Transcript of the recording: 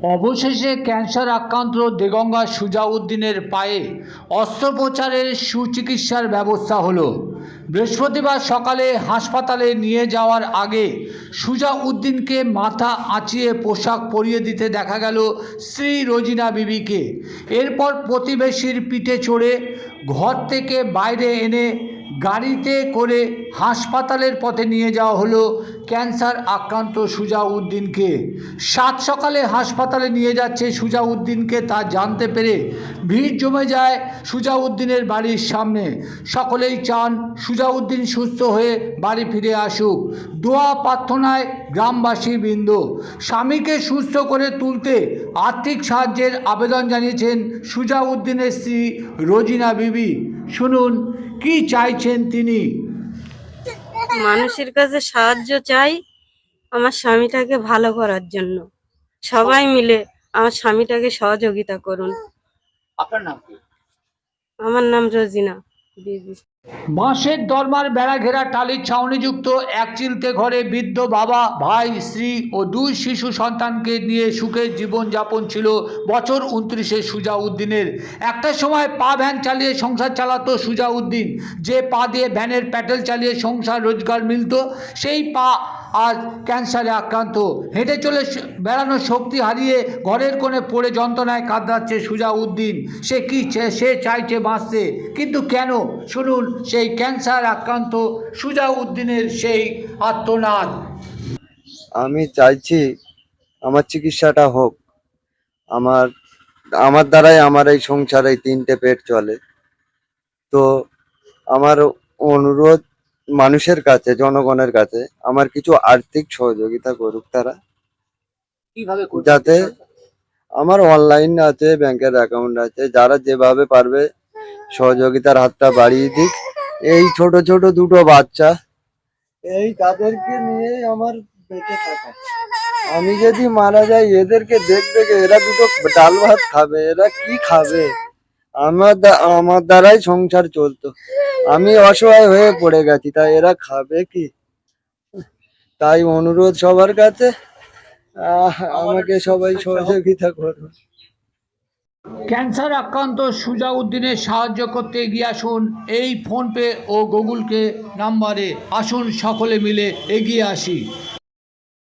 অবশেষে ক্যান্সার আক্রান্ত দেগঙ্গা সুজাউদ্দিনের পায়ে অস্ত্রোপচারের সুচিকিৎসার ব্যবস্থা হলো। বৃহস্পতিবার সকালে হাসপাতালে নিয়ে যাওয়ার আগে সুজাউদ্দিনকে মাথা আঁচিয়ে পোশাক পরিয়ে দিতে দেখা গেল শ্রী রোজিনা বিবিকে। এরপর প্রতিবেশীর পিঠে চড়ে ঘর থেকে বাইরে এনে গাড়িতে করে হাসপাতালের পথে নিয়ে যাওয়া হলো ক্যান্সার আক্রান্ত সুজাউদ্দিনকে। সাত সকালে হাসপাতালে নিয়ে যাচ্ছে সুজাউদ্দিনকে, তা জানতে পেরে ভিড় জমে যায় সুজাউদ্দিনের বাড়ির সামনে। সকলেই চান সুজাউদ্দিন সুস্থ হয়ে বাড়ি ফিরে আসুক। দোয়া প্রার্থনায় গ্রামবাসী বৃন্দ, স্বামীকে সুস্থ করে তুলতে আর্থিক সাহায্যের আবেদন জানিয়েছেন সুজাউদ্দিনের স্ত্রী রোজিনা বিবি। শুনুন কি চাইছেন তিনি? মানুষের কাছে সাহায্য চাই আমার স্বামীটাকে ভালো করার জন্য। সবাই মিলে আমার স্বামীটাকে সহযোগিতা করুন। আপনার নাম কি? আমার নাম রোজিনা। বাঁশের দরমার বেড়া ঘেরা টালির ছাউনিযুক্ত এক চিলতে ঘরে বৃদ্ধ বাবা, ভাই, স্ত্রী ও দুই শিশু সন্তানকে নিয়ে সুখের জীবনযাপন ছিল বছর উনত্রিশে সুজাউদ্দিনের। একটা সময় পা ভ্যান চালিয়ে সংসার চালাতো সুজাউদ্দিন। যে পা দিয়ে ভ্যানের প্যাটেল চালিয়ে সংসার রোজগার মিলত, সেই পা আজ ক্যান্সারে আক্রান্ত। হেঁটে চলে বেড়ানোর শক্তি হারিয়ে ঘরের কোণে পড়ে যন্ত্রণায় কাঁদাচ্ছে সুজাউদ্দিন সে কি সে চাইছে বাঁচতে? কিন্তু কেন? শুনুন, সেই ক্যান্সার আক্রান্ত সুজাউদ্দিনের সেই আত্মনাদ। আমি চাইছি আমার চিকিৎসাটা হোক। আমার আমার দ্বারাই আমার এই সংসারে তিনটে পেট চলে। তো আমার অনুরোধ মানুষের কাছে জনগণের কাছে আমার কিছু আর্থিক সহযোগিতা করুক তারা। কীভাবে যাতে আমার অনলাইন আছে ব্যাংকের অ্যাকাউন্ট আছে যারা যেভাবে পারবে সহযোগিতার হাতটা বাড়িয়ে দিক। এই ছোট ছোট দুটো বাচ্চা এই তাদেরকে নিয়ে আমার বেঁচে থাকা। আমি যদি মারা যাই এদেরকে দেখবে? এরা দুটো ডাল ভাত খাবে এরা কি খাবে? আমার আমার দ্বারাই সংসার চলতো। আমি অসহায় হয়ে পড়ে গেছি, তাই এরা খাবে কি? তাই অনুরোধ সবার কাছে। আমাকে সবাই সহযোগিতা করুন। ক্যান্সার আক্রান্ত সুজা উদ্দিনের সাহায্য করতে এগিয়ে আসুন এই ফোনপে ও গুগলকে নাম্বারে। আসুন সকলে মিলে এগিয়ে আসি।